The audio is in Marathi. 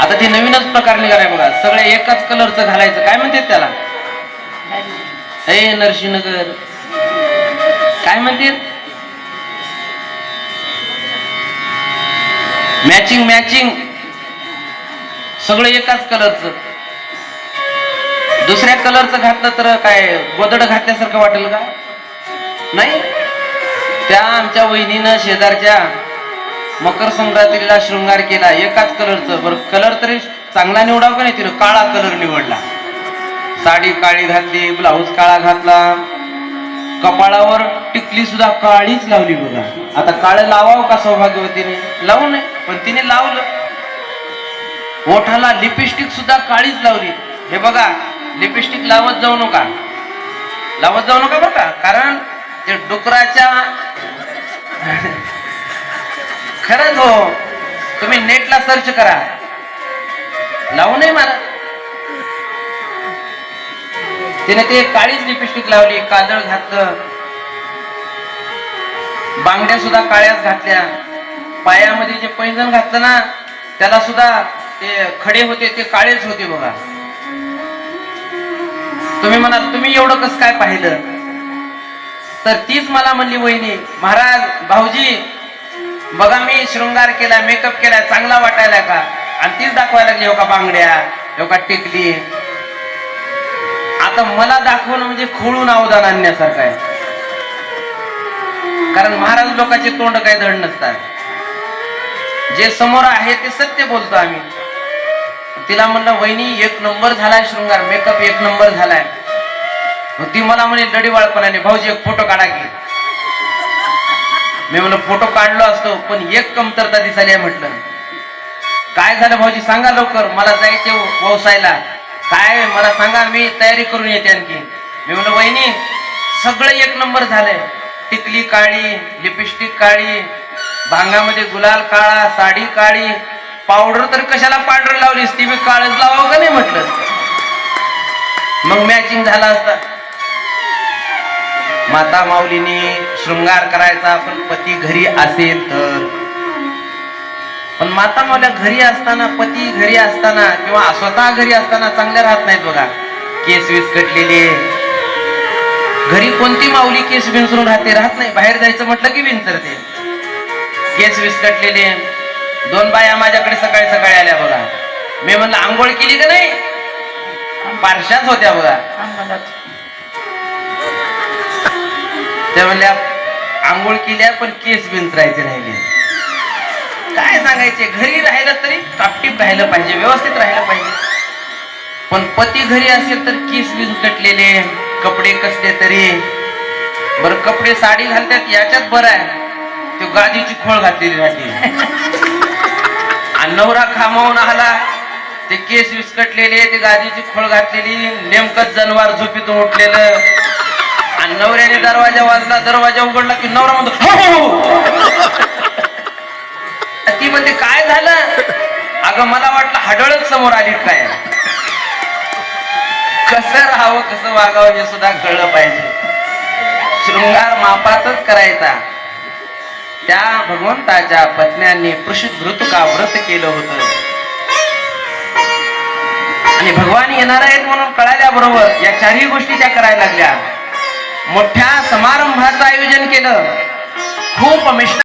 आता ते नवीनच प्रकार निघालाय बघा. सगळे एकाच कलरचं घालायचं. काय म्हणतात त्याला? ए नरसिंहनगर. काय म्हणतात? मॅचिंग मॅचिंग सगळं एकाच कलरचं दुसऱ्या कलरचं घातलं तर काय गोदड घातल्यासारखं वाटेल का? नाही. त्या आमच्या वहिनीनं शेजारच्या मकर संक्रांतीला शृंगार केला. एकाच कलरचं बरं कलर तरी चांगला निवडाव का नाही तिनं? काळा कलर निवडला. साडी काळी घातली ब्लाऊज काळा घातला. कपाळावर टिकली सुद्धा काळीच लावली बघा. आता काळ लावावं का सौभाग्यवतीने? लावू नये पण तिने लावलं. ओठाला लिपस्टिक सुद्धा काळीच लावली. हे बघा लिपस्टिक लावत जाऊ नका. लावत जाऊ नका बरं का? कारण ते डुकराच्या खरंच हो. तुम्ही नेटला सर्च करा. लावू नये मला. तिने ते काळीच लिपस्टिक लावली काजळ घातलं. बांगड्या सुद्धा काळ्याच घातल्या. पायामध्ये जे पैंजण घातलं ना त्याला सुद्धा ते खडे होते ते काळेच होते बघा. तुम्ही म्हणाल तुम्ही एवढं कसं काय पाहिलं? तर तीच मला म्हणली वहिनी महाराज भाऊजी बघा मी शृंगार केला मेकअप केला चांगला वाटायला का? आणि तीच दाखवायला लागली हो का बांगड्या हो का टिकली. आता मला दाखवणं म्हणजे खोळून अवदान आणण्यासारखं आहे. कारण महाराज लोकांचे तोंड काही धड नसतात. जे समोर आहे ते सत्य बोलतो आम्ही. तिला म्हणलं वहिनी एक नंबर झालाय शृंगार मेकअप एक नंबर झालाय. मग ती मला म्हणे लढीवाळपणाने भाऊजी एक फोटो काढा की. मी म्हणलं फोटो काढलो असतो पण एक कमतरता दिसायला आहे म्हटलं. काय झालं भाऊजी? सांगा लवकर. मला जायचे व्यवसायला हो, काय? मला सांगा मी तयारी करून येते आणखी. मी म्हणलं वहिनी सगळं एक नंबर झालंय. टिकली काळी लिपस्टिक काळी भांगामध्ये गुलाल काळा साडी काळी पावडर तर कशाला पांढर लावलीस? ती मी काळच लावा का नाही म्हटलं? मग मॅचिंग झाला असता. माता माऊलीने शृंगार करायचा पण पती घरी असेल तर. पण माता माऊल्या घरी असताना पती घरी असताना किंवा स्वतः घरी असताना चांगल्या राहत नाहीत बघा. केस विस्कटलेले घरी कोणती माऊली केस विंचरून राहते? राहत नाही. बाहेर जायचं म्हटलं की विंचरते. केस विस्कटलेले दोन बाया माझ्याकडे सकाळी सकाळी आल्या बघा. मी म्हणलं आंघोळ केली का नाही? पारशाच होत्या बघा. त्या म्हणल्या आंघोळ केल्या पण केस विंचरायचे राहिले. काय सांगायचे? घरी राहिलं तरी टापटीप राहिलं पाहिजे व्यवस्थित राहिलं पाहिजे. पण पती घरी असेल तर केस विंचटलेले कपडे कसले तरी. बर कपडे साडी घालतात याच्यात बरं आहे. तो गादीची खोळ घातलेली राहते. आणि नवरा खामावून आला ते केस विस्कटलेले ते गादीची खोळ घातलेली नेमकं जनवार झोपीतून उठलेलं. आणि नवऱ्याने दरवाजा वाजला दरवाजा उघडला की नवरा म्हणतो "हो, हो, हो. ती म्हणते काय झालं? अगं मला वाटलं हडळच समोर आली काय? कसं राहावं कसं वागावं हे सुद्धा कळलं पाहिजे. शृंगार मापातच करायचा. त्या भगवंताच्या पत्न्यांनी प्रसिद्ध का व्रत केलं होतं? आणि भगवान येणार आहेत म्हणून कळाल्याबरोबर या चारही गोष्टी त्या करायला लागल्या. मोठ्या समारंभाचं आयोजन केलं. खूप मिष्ट